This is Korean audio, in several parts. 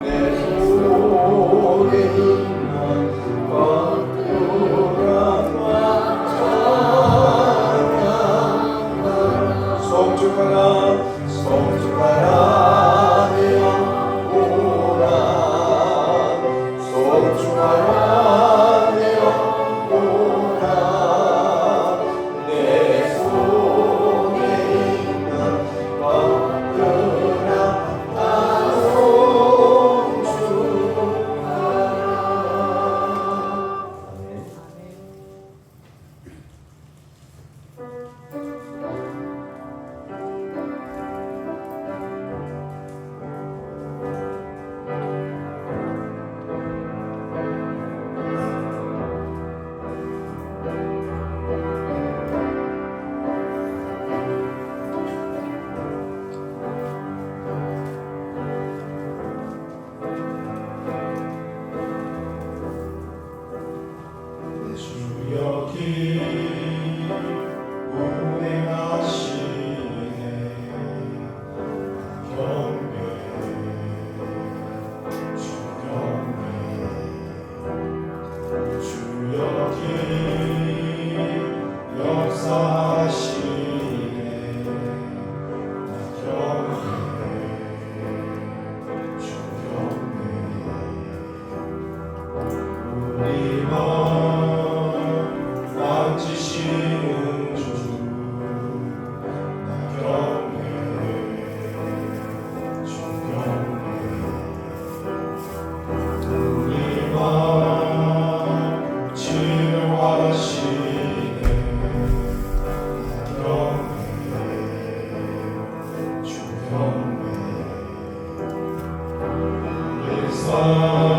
내 속에 여 일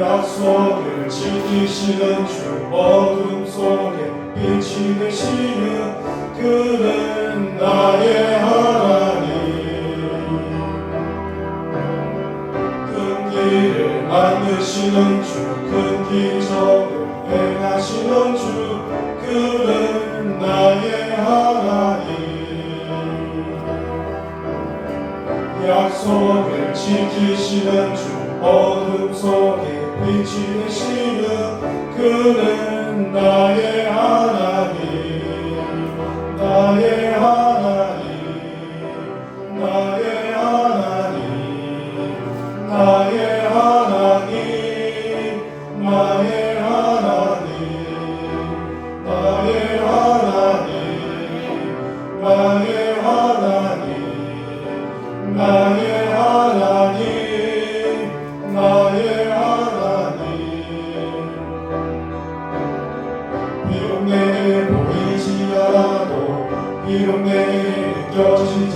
약속을 지키시는 주, 어둠 속에 빛이 되시는 그는 나의 하나님. 큰 길을 만드시는 주, 큰 기적을 행하시는 주, 그는 나의 하나님. 약속을 지키시는 주, 어둠 속에 되시는 그는 나의 하나님. 나의 하나님. 나의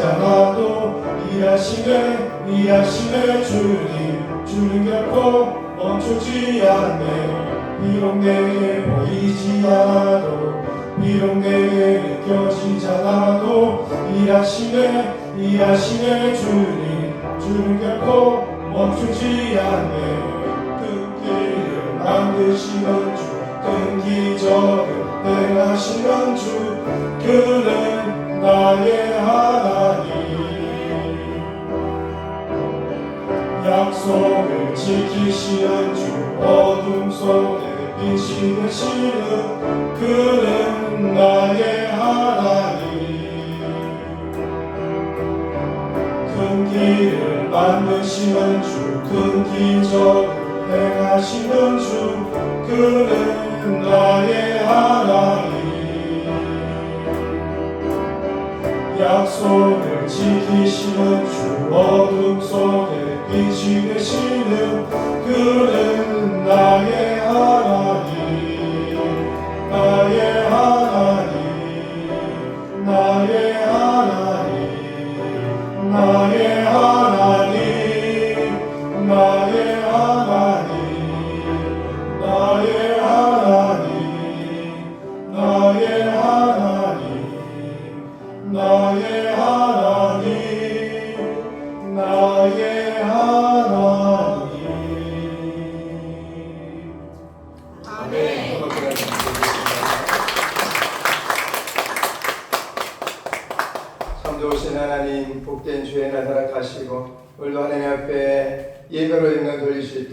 않아도 일하시네 일하시네 주님 주님 결코 멈추지 않네. 비록 내게 보이지 않아도 비록 내게 느껴지지 않아도 일하시네 일하시네 주님 주님 결코 멈추지 않네. 그 길을 만드시는 주, 큰 기적을 행하시는 주, 그는 나의 하나님. 약속을 지키시는 주, 어둠 속에 빛이 되시는 그는 나의 하나님. 큰 길을 만드시는 주, 큰 기적을 행하시는 주, 그는 나의 하나님. 약속을 지키시는 주, 어둠 속에 빛이 되시는 그는 나의 하나님. 나의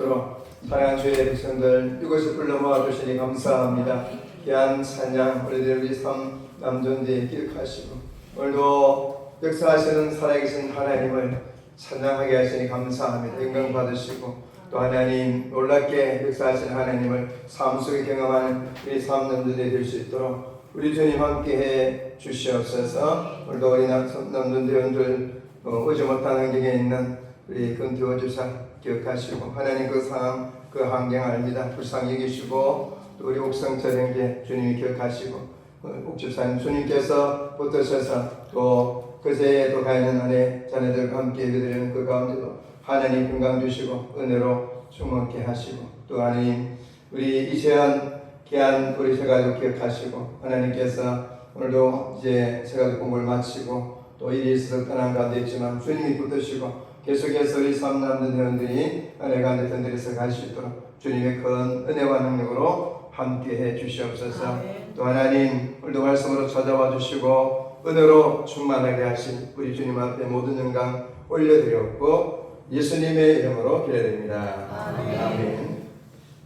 있도록 사랑하는 주의 백성들 이곳에 불러 모아 주시니 감사합니다. 귀한 찬양 우리들 우리 삶 남존재 기억하시고 오늘도 역사하시는 살아계신 하나님을 찬양하게 하시니 감사합니다. 영광 받으시고 또 하나님 놀랍게 역사하시는 하나님을 삶 속에 경험하는 우리 삶 남존재 될수 있도록 우리 주님 함께해 주시옵소서. 오늘도 우리 남존 대원들 어, 오지 못한 환경에 있는 우리 금태호 주사 기억하시고 하나님 그 상황 그 환경 압니다. 불쌍히 여기시고 또 우리 옥성철행제 주님이 기억하시고 어, 옥주사님 주님께서 붙드셔서 또 그새에도 가 있는 안에 자녀들과 함께 예배드리는 그 가운데도 하나님 건강 주시고 은혜로 충만케 하시고 또 하나님 우리 이세한 귀한 우리 세가족 기억하시고 하나님께서 오늘도 이제 세가족 공부를 마치고 또 일이 있어서 떠난 가운데 있지만 주님이 붙드시고 계속해서 우리 삼남들 회원들이 은혜 가운데 던들어서 갈 수 있도록 주님의 큰 은혜와 능력으로 함께해 주시옵소서 또 하나님 오늘도 말씀으로 찾아와 주시고 은혜로 충만하게 하신 우리 주님 앞에 모든 영광 올려드렸고 예수님의 이름으로 기도드립니다 아멘.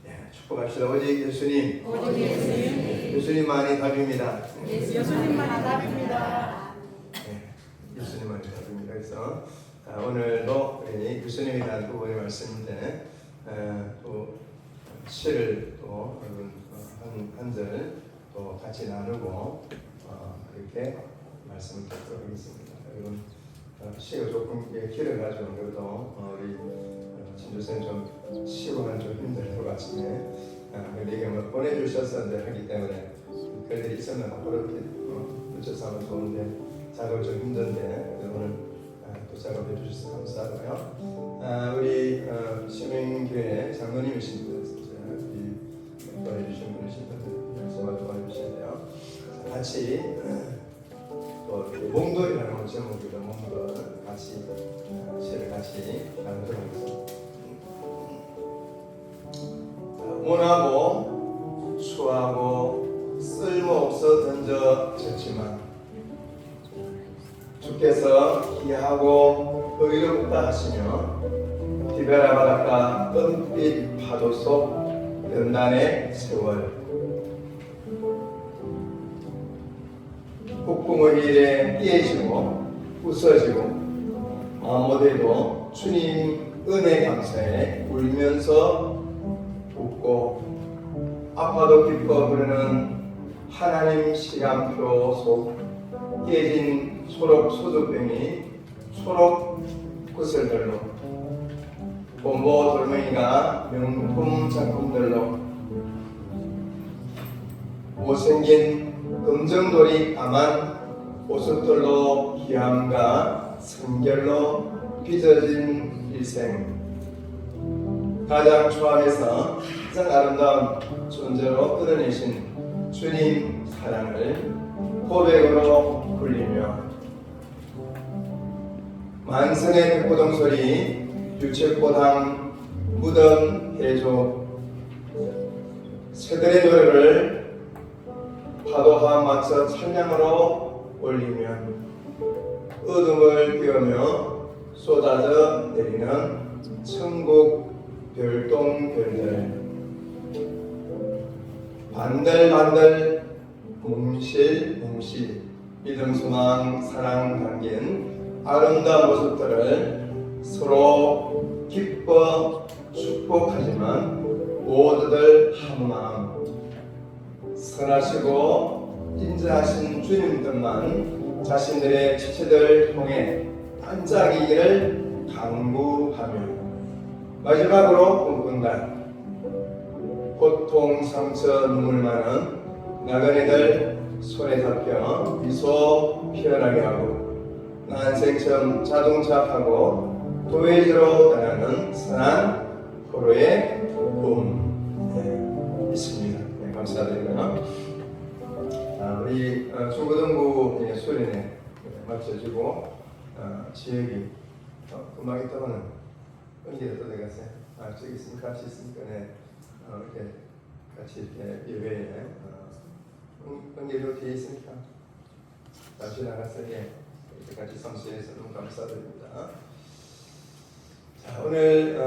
예, 축복합시다. 오직 예수님, 오직 예수님, 예수님만이 답입니다. 예수님만 답입니다. 예, 예수님만이 답입니다. 그래서 아, 오늘도 우리 대한 부분의 말씀인데 어, 또 시를 또 한 한절 또 같이 나누고 어, 이렇게 말씀을 듣도록 하겠습니다. 여러분 어, 시가 조금 예, 길어가지고 그래도 어, 우리 어, 진주쌤 좀 시고는 좀 힘들 것 같은데 아, 우리에게 뭐 보내주셨었는데 하기 때문에 별일이 있으면 어, 붙여서 하면 좋은데 작업 좀 힘든데 오늘 아, 또 작업해 주셔서 감사하고요. 아, 우리 어, 시민교회 장로님이신 분, 우리 도와주신 분이신 분들 말씀을 도와주시는데요. 같이 또 이렇게 몽돌이라는 제목으로 몽돌 같이 어, 시를 같이 나누도록 하겠습니다. 모나고 추하고 쓸모없어 던져 졌지만 주께서 기하고 의롭다 하시며 디베라 바닷가 은빛 파도 속 연단의 세월. 폭풍의 일에 띄해지고 부서지고 마모되도 주님 은혜 감사에 울면서 웃고 아파도 기뻐 부르는 하나님 시간표 속 깨진 초록 소주병이 초록 구슬들로. 본보 돌멩이가 명품 작품들로. 못생긴 금정돌이 까만 보석들로 귀함과 성결로 빚어진 일생. 가장 초합에서 가장 아름다운 존재로 끌어내신 주님 사랑을 고백으로 굴리며 만선의 백고동 소리 유채꽃향 무덤 해조. 새들의 노래를 파도와 맞서 찬양으로 올리면 어둠을 띄우며 쏟아져 내리는 천국 별똥별들. 반들반들 뭉실뭉실 믿음 소망 사랑 담긴 아름다운 모습들을 서로 기뻐 축복하지만 모두들 한 마음 선하시고 인자하신 주님들만 자신들의 지체들 통해 반짝이기를 강구하며 마지막으로 꿈꾼다. 고통, 상처, 눈물 많은 나그네들 손에 잡혀 미소 피어나게 하고 난생처럼 자동차 타고 도회지로 떠나는 선한 포로의 꿈 네, 있습니다. 네, 감사드리고요. 아, 우리 어, 중고등부 예, 네, 마쳐지고 어, 지역이 어, 금방 있다가는 언제 또 내갔어요? 아 저기 있으니까 같이 있으니까 네. 어, 이렇게 같이 이렇게 예배에 어, 응, 응계로 뒤에 있으니까 잠시 나가서 예, 같이 성수해서 너무 감사드립니다. 자, 오늘 어,